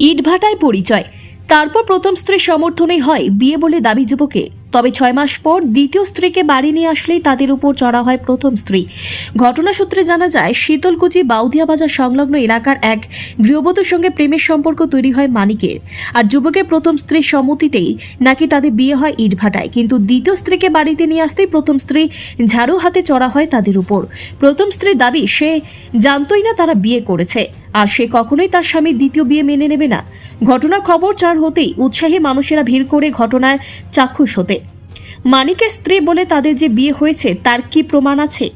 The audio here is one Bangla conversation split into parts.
ইটভাটায় পরিচয়। তারপর প্রথম স্ত্রীর সমর্থনে হয় বিয়ে বলে দাবি যুবকে তবে ছয় মাস পর দ্বিতীয় স্ত্রীকে বাড়ি নিয়ে আসলেই তাদের উপর চড়া হয় প্রথম স্ত্রী। ঘটনা সূত্রে জানা যায়, শীতলকুচি বাউদিয়া বাজার সংলগ্ন এলাকার এক গৃহবধূর সঙ্গে প্রেমের সম্পর্ক তৈরি হয় মানিকের। আর যুবকের প্রথম স্ত্রীর সম্মতিতেই নাকি তাদের বিয়ে হয় ইটভাটায়। কিন্তু দ্বিতীয় স্ত্রীকে বাড়িতে নিয়ে আসতেই প্রথম স্ত্রী ঝাড়ু হাতে চড়া হয় তাদের উপর। প্রথম স্ত্রীর দাবি, সে জানতই না তারা বিয়ে করেছে। আর সে কখনোই তার স্বামীর দ্বিতীয় বিয়ে মেনে নেবে না। ঘটনা খবর চার হতেই উৎসাহী মানুষেরা ভিড় করে ঘটনার চাক্ষুষ হতে। মানিকের স্ত্রী বলে তাদের যে বিয়ে হয়েছে তার কি প্রমাণ আছে?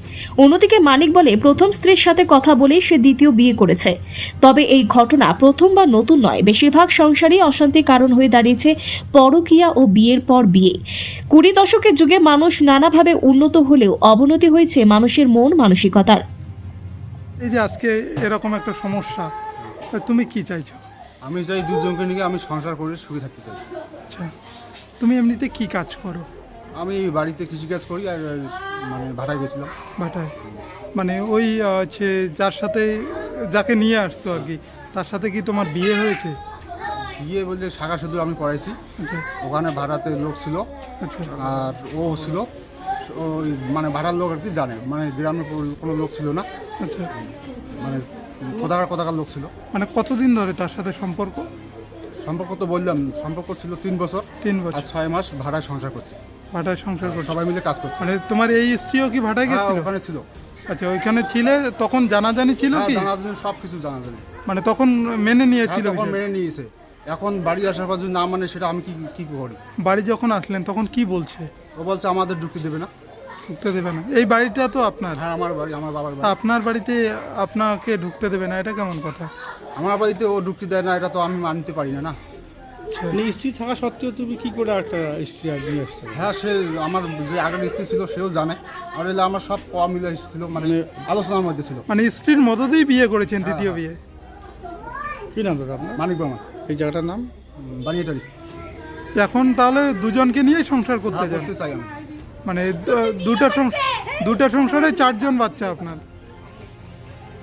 অন্যদিকে মানিক বলে প্রথম স্ত্রীর সাথে কথা বলেই সে দ্বিতীয় বিয়ে করেছে। তবে এই ঘটনা প্রথম বা নতুন নয়। বেশিরভাগ সংসারই অশান্তির কারণ হয়ে দাঁড়িয়েছে পরকীয়া ও বিয়ের পর বিয়ে। কুড়ি দশকের যুগে মানুষ নানাভাবে উন্নত হলেও অবনতি হয়েছে মানুষের মন মানসিকতার। এই যে আজকে এরকম একটা সমস্যা তুমি কি চাইছো? আমি চাই দুজনকে নিয়ে আমি সংসার করে সুখে থাকতে চাই। আচ্ছা তুমি এমনিতে কি কাজ করো? আমি বাড়িতে কৃষিকাজ করি আর মানে ভাড়ায় গেছিলাম। ভাটায়? মানে ওই হচ্ছে যার সাথে যাকে নিয়ে আসছো আর কি তার সাথে কি তোমার বিয়ে হয়েছে? বিয়ে বলতে শাখা শুধু আমি পড়াইছি। আচ্ছা। ওখানে ভাড়াতে লোক ছিল। আচ্ছা। আর ও ছিল। ওই মানে ভাড়ার লোক আর কি জানে। মানে গ্রামের কোনো- কোনো লোক ছিল না। আচ্ছা। মানে কোথাকার কোথাকার লোক ছিল। মানে কতদিন ধরে তার সাথে সম্পর্ক? সম্পর্ক তো বললাম সম্পর্ক ছিল তিন বছর। তিন বছর। ছয় মাস ভাড়ায় সংসার করছি। ভাটায় সংসার করছ। সবাই মিলে কাজ করছি। মানে তোমার এই স্ত্রীও কি ভাটায় হ্যাঁ, গেছিল? ওখানে ছিল। আচ্ছা ওইখানে ছিলে? তখন জানাজানি ছিল হ্যাঁ কি? জানা জানি সব কিছু জানা জানি মানে তখন মেনে হ্যাঁ, নিয়েছিল তখন মেনে নিয়েছে। এখন বাড়ি আসার পর যদি না মানে সেটা আমি কি কি করি? বাড়ি যখন আসলেন তখন কি বলছে? ও বলছে আমাদের ঢুকতে দেবে না। ঢুকতে দেবে না। এই বাড়িটা তো আপনার? হ্যাঁ আমার বাড়ি আমার বাবার বাড়ি। আপনার বাড়িতে আপনাকে ঢুকতে দেবে না এটা কেমন কথা? আমার বাড়িতে ও ঢুকতে দেয় না এটা তো আমি মানতে পারি না না? মানে স্ত্রী থাকা সত্ত্বেও তুমি কি করে একটা স্ত্রী আর নিয়ে আসতে হ্যাঁ সে আমার যে আগের স্ত্রী ছিল সেও জানে। আর এলে আমার সব কম মিলে ছিল মানে আলোচনার মধ্যে ছিল। মানে স্ত্রীর মদতেই বিয়ে করেছেন দ্বিতীয় বিয়ে? কি নাম দাদা আপনার? মানিক বামা এই জায়গাটার নাম? বানিয়েটারি। এখন তাহলে দুজনকে নিয়েই সংসার করতে হ্যাঁ চান? চাই আমি। মানে দুটা দুটা সংসারে চারজন বাচ্চা আপনার?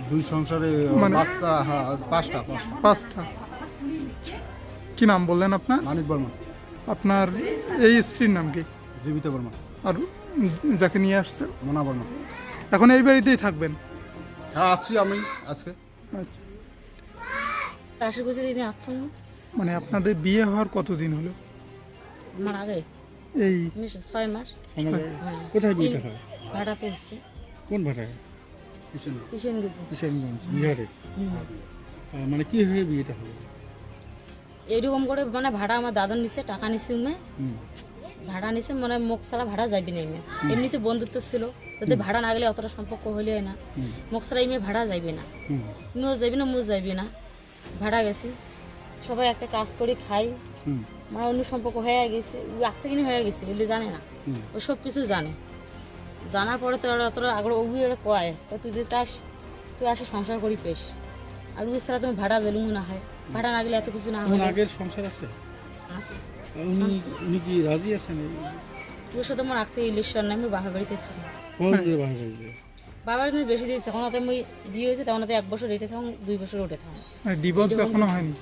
দুই সংসারে মানে- বাচ্চা হ্যাঁ পাঁচটা পাঁচটা। পাঁচটা। কি নাম বললেন আপনার? মানিক বর্মা। আপনার এই স্ত্রীর নাম কি? জীবিত বর্মা। আর যাকে নিয়ে আসছেন মোনা বর্মা। এখন এই বাড়িতেই থাকবেন? হ্যাঁ আছি আমি আজকে। আচ্ছা। রাশের বুঝে দিনে আসছেন না? মানে আপনাদের বিয়ে হওয়ার কতদিন হলো? আমার আগে। এই ছয় মাস। হ্যাঁ। কোথায় বিয়েটা হয় ভাড়াতে এসেছি। কোন বিহারে। মানে কি হয়ে বিয়েটা হলো? এইরকম করে মানে ভাড়া আমার দাদন নিছে টাকা নিছে উমে। ভাড়া নিছে মানে মুখ ছাড়া ভাড়া যাবি না এমে এমনিতে বন্ধুত্ব ছিল যদি ভাড়া না গেলে অতটা সম্পর্ক হইলে হয় না। মুখ ছাড়া এমে ভাড়া যাইবে না। তুমিও যাবি না মুজ যাবি না। ভাড়া গেছি। সবাই একটা কাজ করি খাই। মানে অন্য সম্পর্ক হয়ে গেছে আগ থেকে হয়ে গেছে এগুলি জানে না। ও সব কিছু জানে। জানার পরে তো ওরা তোরা আগর ওগুলি ওরা কয় তো তুই যে চাস তুই আসে সংসার করি পেশ। আর ওই ছাড়া তুমি ভাড়া গেলুম না হয়। ভাড়া না গেলে এত কিছু না হয় আগের সংসার আছে? আছে। উনি উনি কি রাজি আছেন ওর সাথে আমার আগ থেকে ইলেকশন নাই আমি বাবার বাড়িতে থাকি। বাবার বেশি তখন হাতে আমি বিয়ে হয়েছে তখন হাতে এক বছর রেটে থাকুন দুই বছর ওঠে থাকুন। মানে ডিভোর্স এখনও হয়নি?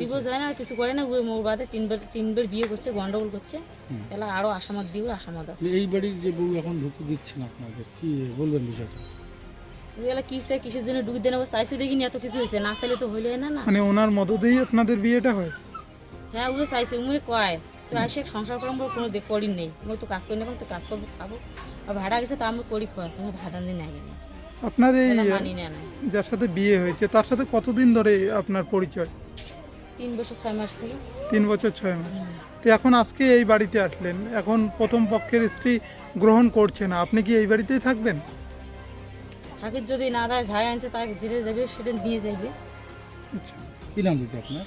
ডিভোর্স হয় না আর কিছু করে না মোর বাদে তিনবার তিনবার বিয়ে করছে গন্ডগোল করছে। এলা আরও আসামাত দিও আসামাত আছে। এই বাড়ির যে বউ এখন ঢুকতে দিচ্ছে না আপনাদের কি বলবেন বিষয়টা? এগুলা কিসে কিসের জন্য ডুবে দেন? চাইছে দেখিনি এত কিছু হয়েছে না চাইলে তো হইলে না না। মানে ওনার মদতেই আপনাদের বিয়েটা হয়? হ্যাঁ চাইছে উমে কয় তো আসে সংসার করব কোনো করি নেই। আমরা তো কাজ করি না তো কাজ করব খাব। আর ভাড়া গেছে তো আমরা করি খোয়াছি আমি ভাড়া দিন আগে আপনার এই যার সাথে বিয়ে হয়েছে তার সাথে কতদিন ধরে আপনার পরিচয়? তিন বছর ছয় মাস থেকে। তিন বছর ছয় মাস। তো এখন আজকে এই বাড়িতে আসলেন এখন প্রথম পক্ষের স্ত্রী গ্রহণ করছে না আপনি কি এই বাড়িতেই থাকবেন? থাকির যদি না দেয় ঝাই আনছে তাকে জিরে যাবে সেটা নিয়ে যাবে। আচ্ছা কি নাম দিতে আপনার?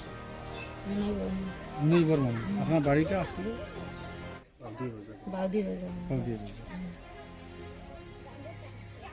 নেই বর্মন আপনার বাড়িটা আসলে? বাউদি বাজার বাউদি বাউদিয়া